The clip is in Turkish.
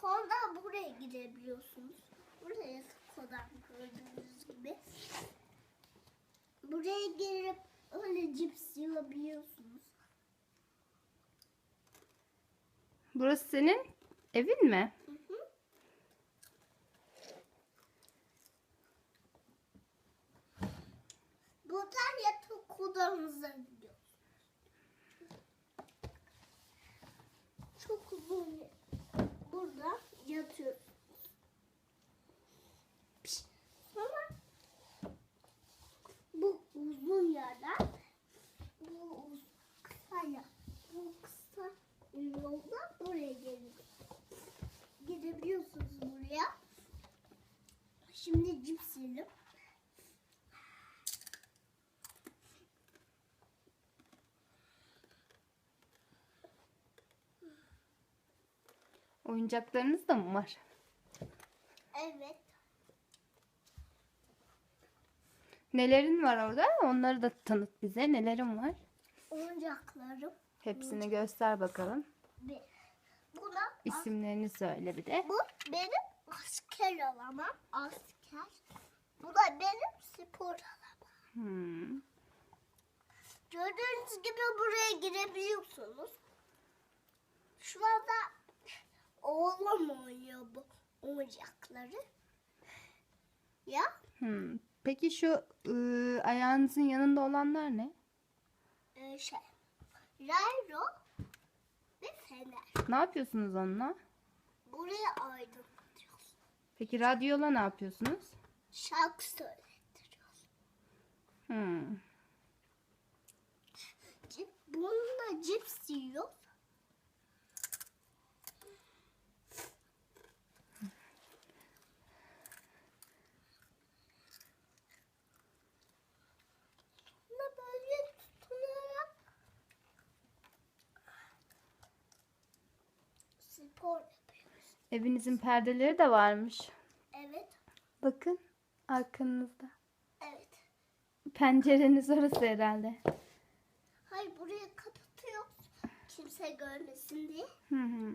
Sonra buraya girebiliyorsunuz. Buraya kodan gördüğünüz gibi. Buraya girip öyle cips yiyebiliyorsunuz. Burası senin evin mi? Hı hı. Buradan yatak odamıza gidiyoruz. Çok uzun burada yatıyoruz. Sonra bu uzun yerden bu kısa ya bu kısa yoldan buraya geliyoruz. Gidebiliyorsunuz buraya. Şimdi cips yiyelim. Oyuncaklarınız da mı var? Evet. Nelerin var orada? Onları da tanıt bize. Nelerin var? Oyuncaklarım. Hepsini göster bakalım. Ve buna İsimlerini söyle bir de. bu benim asker alamam. Asker. Bu da benim spor alamam. Hmm. Gördüğünüz gibi buraya girebiliyorsunuz. Şu anda oğlum oynuyor bu oyuncakları. Ya Hmm. Peki şu ıı, ayağınızın yanında olanlar ne? e, şey Rairo ve Fener. Ne yapıyorsunuz onunla? Buraya aydınlatıyoruz. Peki radyola ne yapıyorsunuz? Şarkı söylettiriyoruz. Spor yapıyoruz. Evinizin perdeleri de varmış. Evet, Bakın arkanızda. evet. Pencereniz orası herhalde. Hayır burayı kapatıyoruz. Kimse görmesin diye. Hı hı.